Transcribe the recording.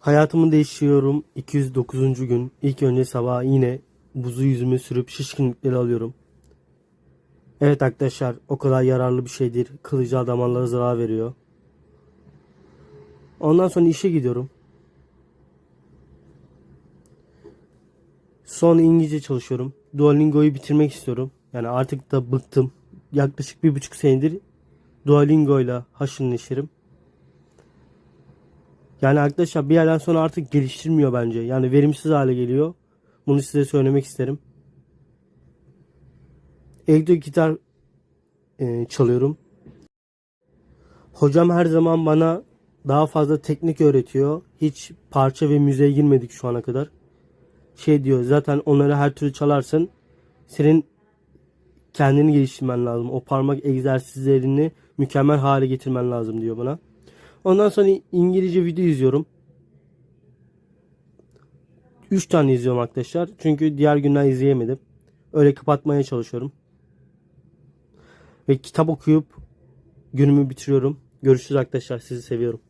Hayatımı değiştiriyorum. 209. gün. İlk önce sabah yine buzu yüzüme sürüp şişkinlikleri alıyorum. Evet arkadaşlar o kadar yararlı bir şeydir. Kılıcı damarlara zarar veriyor. Ondan sonra işe gidiyorum. Sonra İngilizce çalışıyorum. Duolingo'yu bitirmek istiyorum. Yani artık da bıktım. Yaklaşık bir buçuk senedir Duolingo'yla haşır neşirim. Yani arkadaşlar bir yerden sonra artık geliştirmiyor bence. Yani verimsiz hale geliyor. Bunu size söylemek isterim. Evde gitar e, çalıyorum. Hocam her zaman bana daha fazla teknik öğretiyor. Hiç parça ve müziğe girmedik şu ana kadar. Şey diyor zaten onları her türlü çalarsın. Senin kendini geliştirmen lazım. O parmak egzersizlerini mükemmel hale getirmen lazım diyor bana. Ondan sonra İngilizce video izliyorum. 3 tane izliyorum arkadaşlar. Çünkü diğer günler izleyemedim. Öyle kapatmaya çalışıyorum. Ve kitap okuyup günümü bitiriyorum. Görüşürüz arkadaşlar. Sizi seviyorum.